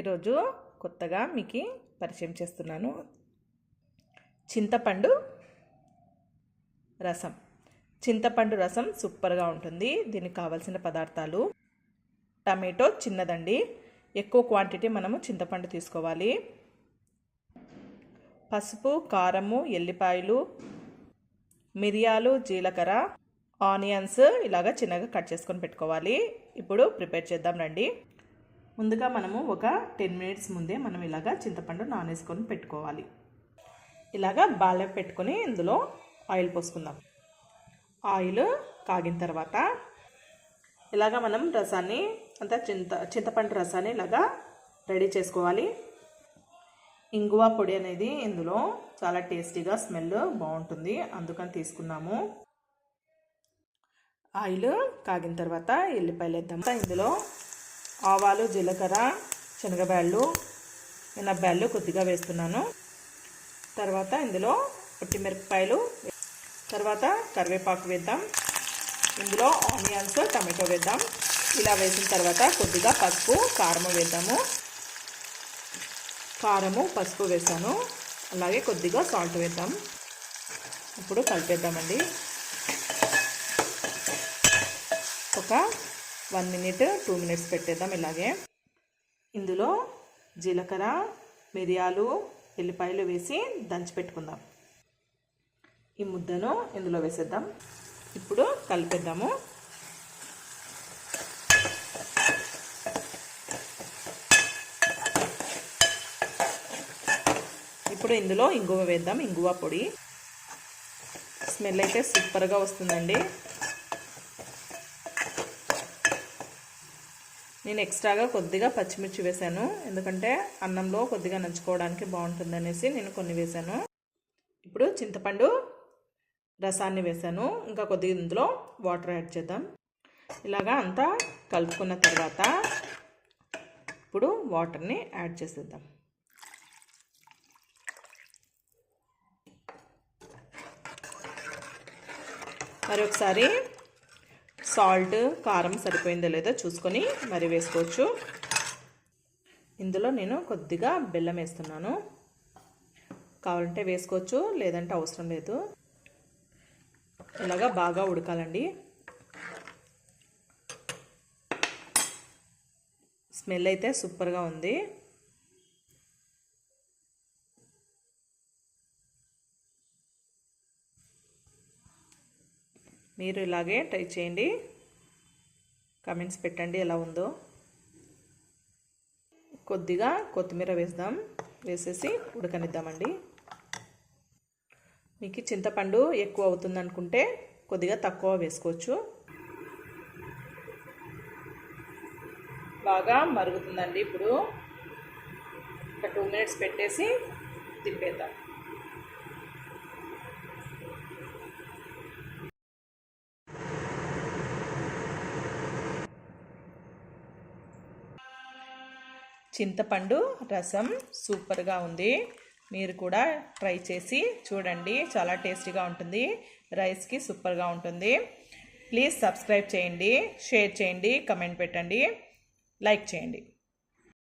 ఈరోజు కొత్తగా మీకు పరిచయం చేస్తున్నాను. చింతపండు రసం. చింతపండు రసం సూపర్గా ఉంటుంది. దీనికి కావాల్సిన పదార్థాలు టమాటో చిన్నదండి. ఎక్కువ క్వాంటిటీ మనము చింతపండు తీసుకోవాలి. పసుపు కారము ఎల్లిపాయలు మిరియాలు జీలకర్ర ఆనియన్స్ ఇలాగ చిన్నగా కట్ చేసుకొని పెట్టుకోవాలి. ఇప్పుడు ప్రిపేర్ చేద్దాం రండి. ముందుగా మనము ఒక టెన్ మినిట్స్ ముందే మనం ఇలాగ చింతపండు నానేసుకొని పెట్టుకోవాలి. ఇలాగ బాగా పెట్టుకొని ఇందులో ఆయిల్ పోసుకుందాం. ఆయిల్ కాగిన తర్వాత ఇలాగ మనం రసాన్ని అంతా చింత చింతపండు రసాన్ని ఇలాగా రెడీ చేసుకోవాలి. ఇంగువ పొడి అనేది ఇందులో చాలా టేస్టీగా స్మెల్ బాగుంటుంది. అందుకని తీసుకున్నాము. ఆయిల్ కాగిన తర్వాత ఎల్లిపాయలు వేద్దాం. ఇందులో ఆవాలు జీలకర్ర శనగబ్యాళ్ళు. మినప్పాయలు కొద్దిగా వేస్తున్నాను. తర్వాత ఇందులో మిరపకాయలు తర్వాత కరివేపాకు వేద్దాం. ఇందులో ఆనియన్స్ టమాటో వేద్దాం. ఇలా వేసిన తర్వాత కొద్దిగా పసుపు కారము వేద్దాము. కారము పసుపు వేసాను. అలాగే కొద్దిగా సాల్ట్ వేద్దాం. ఇప్పుడు కలిపేద్దామండి. ఒక వన్ మినిట్ టూ మినిట్స్ పెట్టేద్దాం ఇలాగే. ఇందులో జీలకర్ర మిరియాలు ఎల్లిపాయలు వేసి దంచి పెట్టుకుందాం. ఈ ముద్దను ఇందులో వేసేద్దాం. ఇప్పుడు కలిపేద్దాము. ఇప్పుడు ఇందులో ఇంగువ వేద్దాం ఇంగువ పొడి. స్మెల్ అయితే సూపర్గా వస్తుందండి. నేను ఎక్స్ట్రాగా కొద్దిగా పచ్చిమిర్చి వేశాను ఎందుకంటే అన్నంలో కొద్దిగా నంచుకోవడానికి బాగుంటుంది అనేసి నేను కొన్ని వేశాను ఇప్పుడు చింతపండు రసాన్ని వేశాను ఇంకా కొద్దిగా ఇందులో వాటర్ యాడ్ చేద్దాం. ఇలాగా అంతా కలుపుకున్న తర్వాత ఇప్పుడు వాటర్ని యాడ్ చేసేద్దాం. మరి ఒకసారి సాల్ట్ కారం సరిపోయిందో లేదో చూసుకొని మరి వేసుకోవచ్చు. ఇందులో నేను కొద్దిగా బెల్లం వేస్తున్నాను. కావాలంటే వేసుకోవచ్చు లేదంటే అవసరం లేదు. ఇలాగా బాగా ఉడకాలండి. స్మెల్ అయితే సూపర్గా ఉంది. మీరు ఇలాగే ట్రై చేయండి. కమెంట్స్ పెట్టండి ఎలా ఉందో. కొద్దిగా కొత్తిమీర వేద్దాం. వేసేసి ఉడకనిద్దామండి. మీకు చింతపండు ఎక్కువ అవుతుంది అనుకుంటే కొద్దిగా తక్కువ వేసుకోవచ్చు. బాగా మరుగుతుందండి ఇప్పుడు. ఒక టూ మినిట్స్ పెట్టేసి తిప్పేద్దాం. చింతపండు రసం సూపర్గా ఉంది. మీరు కూడా ట్రై చేసి చూడండి. చాలా టేస్టీగా ఉంటుంది. రైస్కి సూపర్గా ఉంటుంది. ప్లీజ్ సబ్స్క్రైబ్ చేయండి షేర్ చేయండి కమెంట్ పెట్టండి లైక్ చేయండి.